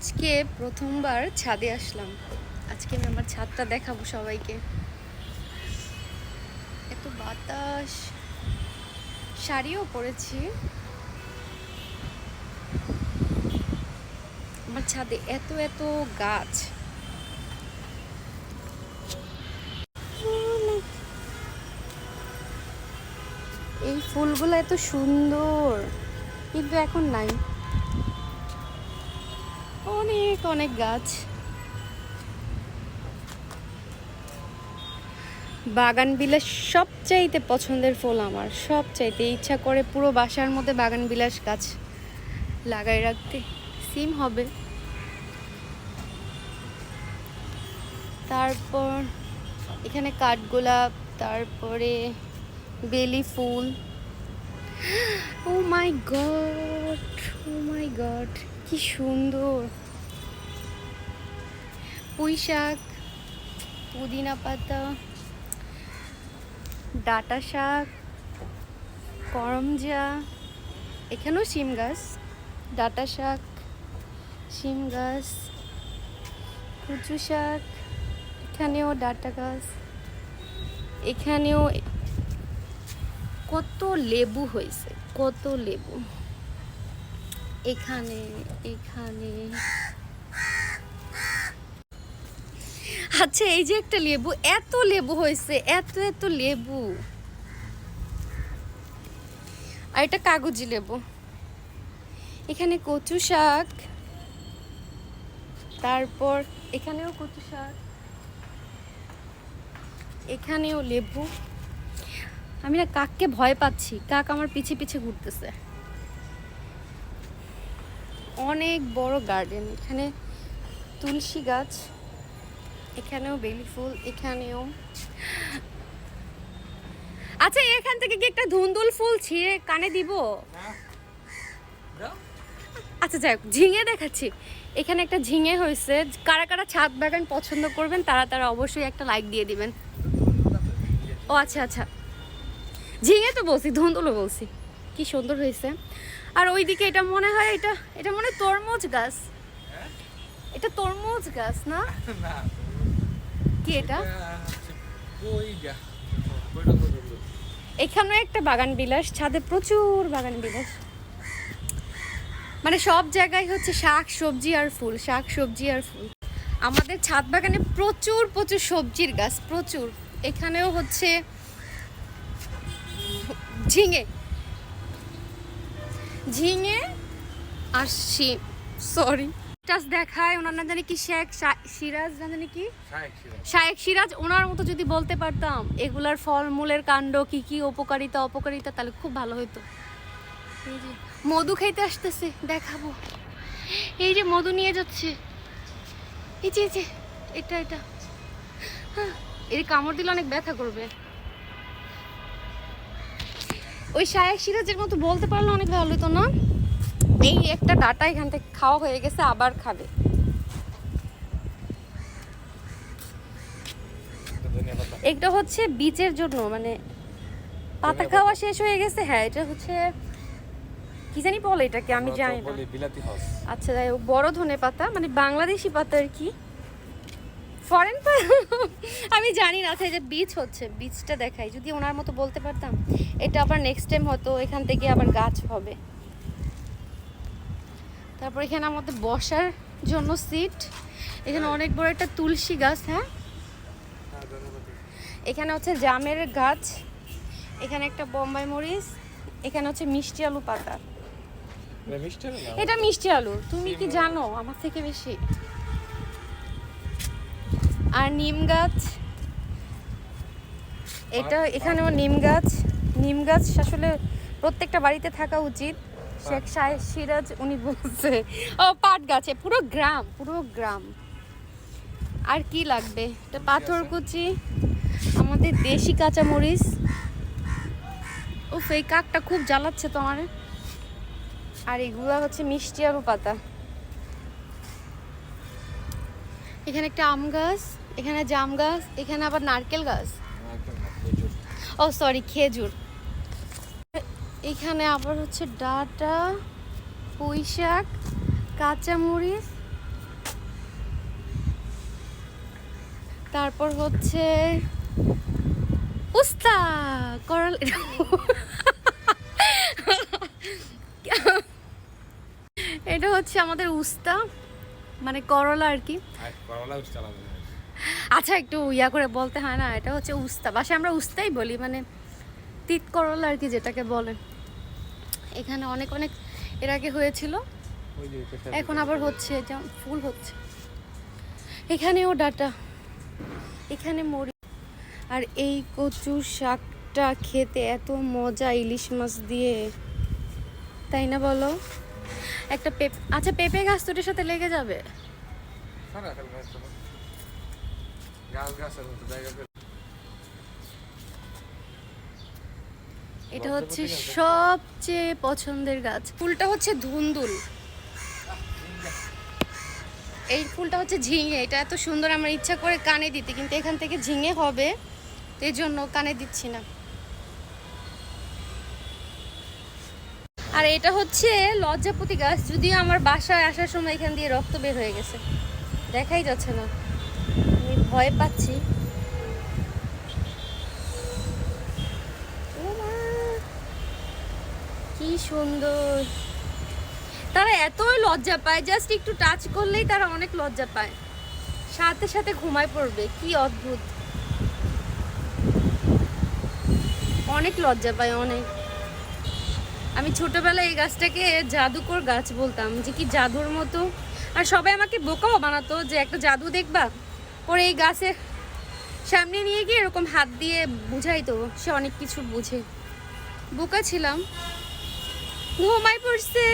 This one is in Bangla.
আজকে প্রথমবার ছাদে আসলাম। আজকে আমি আমার ছাদটা দেখাবো সবাইকে। এত বাতাস। শাড়িও পরেছি। আমার ছাদে এত এত গাছ। এই ফুলগুলো এত সুন্দর। কিন্তু এখন নাই। অনেক অনেক গাছ। বাগান বিলাস সবচাইতে পছন্দের ফুল আমার, সবচাইতে ইচ্ছা করে পুরো বাসার মধ্যে বাগান বিলাস গাছ লাগাই রাখতে। সিম হবে। তারপর এখানে কাঠগোলাপ, তারপরে বেলি ফুল। ও মাই গড ও মাই গড কি সুন্দর। পুঁই শাক পুদিনা পাতা, ডাটা শাক করমজা এখানেও শিম গাছ, ডাটা শাক, শিম গাছ, কুচু শাক, এখানেও ডাটা গাছ, এখানেও কত লেবু হয়েছে, কত লেবু। এখানে এখানে। আচ্ছা এই যে একটা লেবু, এত লেবু হয়েছে, এত এত লেবু। আর এটা কাগজি লেবু। এখানে কচু শাক। তারপর এখানেও কচু শাক। এখানেও লেবু। আমি না কাককে ভয় পাচ্ছি, কাক আমার পিছে পিছে ঘুরতেছে। অনেক বড় গার্ডেন এখানে তুলসী গাছ, এখানেও বেলি ফুল, এখানেও আচ্ছা এখান থেকে কি একটা ধুন্দুল ফুল ছিঁড়ে কানে দিব? আচ্ছা যাই ঝিঙে দেখাচ্ছি। এখানে একটা ঝিঙে হয়েছে। কারা কারা ছাদ বাগান পছন্দ করবেন, তারা তারা অবশ্যই একটা লাইক দিয়ে দিবেন। ও আচ্ছা আচ্ছা। ঝিঙে তো বলছি, ধুন্দুলও বলছি। কি সুন্দর হয়েছে। আর ওইদিকে এটা মনে হয় এটা এটা মনে হয় তরমুজ গাছ। এটা তরমুজ গাছ না? কি এটা। এখানেও একটা বাগান বিলাস ছাদে প্রচুর বাগান বিলাস। মানে সব জায়গায় হচ্ছে শাক সবজি আর ফুল শাক সবজি আর ফুল। আমাদের ছাদ বাগানে প্রচুর প্রচুর সবজির গাছ প্রচুর। এখানেও হচ্ছে ঝিঙে। ঝিঙে আর শিম। সরি টাস দেখায় ওনার না জানি কি শেখ সিরাজ না জানি কি? শায়েক সিরাজ। ওনার মতো যদি বলতে পারতাম এগুলার ফলমূলের কাণ্ড কি কি উপকারিতা অপকারিতা তাহলে খুব ভালো হতো মধু খাইতে আসতেছে দেখাবো। এই যে মধু নিয়ে যাচ্ছে। এই যে এই যে এটা এটা। হ্যাঁ, এর কামড় দিলে অনেক ব্যথা করবে। ওই শায়েক সিরাজের মতো বলতে পারলে অনেক ভালো হতো না? এই একটা ডাটা এখান থেকে খাওয়া হয়ে গেছে আবার খাবে। এটা হচ্ছে বীজের জন্য মানে পাতা খাওয়া শেষ হয়ে গেছে। হ্যাঁ এটা হচ্ছে কি জানি বলে এটাকে আমি জানি না। আচ্ছা যাই হোক বড় ধনে পাতা মানে বাংলাদেশি পাতা আর কি। ফরেন আমি জানি না আচ্ছা যে বীজ হচ্ছে বীজটা দেখাই। যদি ওনার মতো বলতে পারতাম এটা আবার নেক্সট টাইম হয়তো এখান থেকে আবার গাছ হবে। তারপর এখানে আমাদের বসার জন্য সিট এখানে অনেক বড় একটা তুলসী গাছ হ্যাঁ? হ্যাঁ, এখানে হচ্ছে জামের গাছ এখানে একটা বোম্বাই মরিচ এখানে হচ্ছে মিষ্টি আলু পাতা। এটা মিষ্টি আলু তুমি কি জানো? আমার থেকে বেশি। আর নিম গাছ। এটা এখানেও নিম গাছ। নিম গাছ আসলে প্রত্যেকটা বাড়িতে থাকা উচিত। শেখ শাহ- সিরাজ উনি বলছে ও পাট গাছে পুরো গ্রাম পুরো গ্রাম। আর কি লাগবে? এটা পাথরকুচি আমাদের দেশি কাঁচামরিচ। ও এই কাকটা খুব জ্বালাচ্ছে তোমার। আর এগুলো হচ্ছে মিষ্টি আলু পাতা। এখানে একটা আম গাছ, এখানে জাম গাছ, এখানে আবার নারকেল গাছ। ও সরি খেজুর। এখানে আবার হচ্ছে ডাটা, পুঁই শাক, কাঁচামরিচ। তারপর হচ্ছে উস্তা, করাল এটা হচ্ছে আমাদের উস্তা। মানে করলা আর কি। করলা উঠছে আলাদা আচ্ছা একটু ইয়া করে বলতে হয় না এটা হচ্ছে উস্তা। বাসে আমরা উস্তাই বলি মানে তিত করলা আর কি যেটাকে বলে। এখানে অনেক অনেক এর আগে হয়েছিল। এখন আবার হচ্ছে ফুল হচ্ছে। এখানেও ডাটা। এখানে মরি আর এই কচু শাকটা খেতে এত মজা ইলিশ মাছ দিয়ে। তাই না বলো? একটা পেঁপে আচ্ছা পেঁপে গাছ তোদের সাথে লেগে যাবে? এটা হচ্ছে সবচেয়ে পছন্দের গাছ। ফুলটা হচ্ছে ধুন্দুল। এই ফুলটা হচ্ছে ঝিঙে। এটা এত সুন্দর আমার ইচ্ছা করে কানে দিতে কিন্তু এখান থেকে ঝিঙে হবে। এই জন্য কানে দিচ্ছি না। আর এটা হচ্ছে লজ্জাপতি গাছ যদিও আমার বাসায় আসার সময় এখান দিয়ে রক্ত বের হয়ে গেছে। দেখাই যাচ্ছে না। আমি ভয় পাচ্ছি। কি সুন্দর। তারা এতই লজ্জা পায় জাস্ট একটু টাচ করলেই তারা অনেক লজ্জা পায়। সাথে সাথে ঘুমায় পড়বে, কি অদ্ভুত। অনেক লজ্জা পায়, অনেক। আমি ছোটবেলায় এই গাছটাকে জাদুকর গাছ বলতাম, যে কি জাদুর মতো। আর সবাই আমাকে বোকাও বানাতো যে একটা জাদু দেখবা পরে এই গাছের সামনে নিয়ে গিয়ে এরকম হাত দিয়ে বুঝাইতো, সে অনেক কিছু বুঝে। বোকা ছিলাম। ঘুমাই পড়ছে।